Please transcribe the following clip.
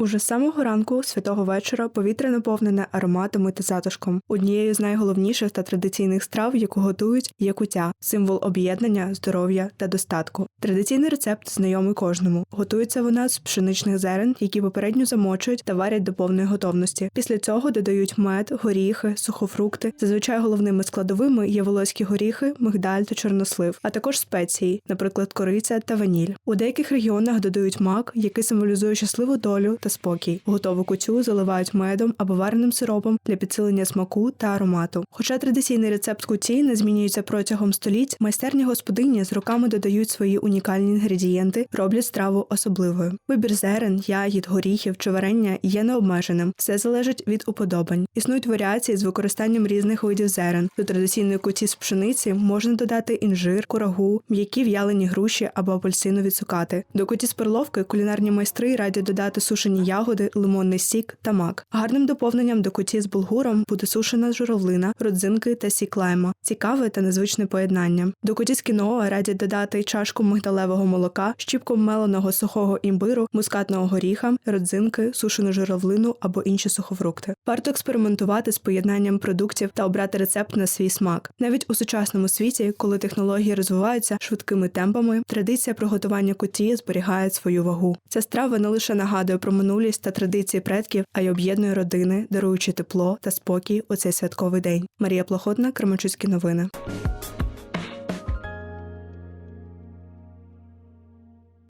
Уже з самого ранку святого вечора повітря наповнене ароматами та затишком. Однією з найголовніших та традиційних страв, яку готують, є кутя символ об'єднання, здоров'я та достатку. Традиційний рецепт знайомий кожному. Готується вона з пшеничних зерен, які попередньо замочують та варять до повної готовності. Після цього додають мед, горіхи, сухофрукти. Зазвичай головними складовими є волоські горіхи, мигдаль та чорнослив, а також спеції, наприклад, кориця та ваніль. У деяких регіонах додають мак, який символізує щасливу долю та спокій. Готову кутю заливають медом або вареним сиропом для підсилення смаку та аромату. Хоча традиційний рецепт куті не змінюється протягом століть, майстерні господині з роками додають свої унікальні інгредієнти, роблять страву особливою. Вибір зерен, ягід, горіхів чи варення є необмеженим. Все залежить від уподобань. Існують варіації з використанням різних видів зерен. До традиційної куті з пшениці можна додати інжир, курагу, м'які в'ялені груші або апельсинові цукати. До куті з перловки кулінарні майстри радять додати сушені ягоди, лимонний сік та мак. Гарним доповненням до куті з булгуром буде сушена журавлина, родзинки та сік лайма. Цікаве та незвичне поєднання. До куті з кіноа радять додати чашку мигдалевого молока, щіпку меленого сухого імбиру, мускатного горіха, родзинки, сушену журавлину або інші сухофрукти. Варто експериментувати з поєднанням продуктів та обрати рецепт на свій смак. Навіть у сучасному світі, коли технології розвиваються швидкими темпами, традиція приготування куті зберігає свою вагу. Ця страва не лише нагадує про минулість та традиції предків, а й об'єднує родини, даруючи тепло та спокій у цей святковий день. Марія Плохотна, Кременчуцькі новини.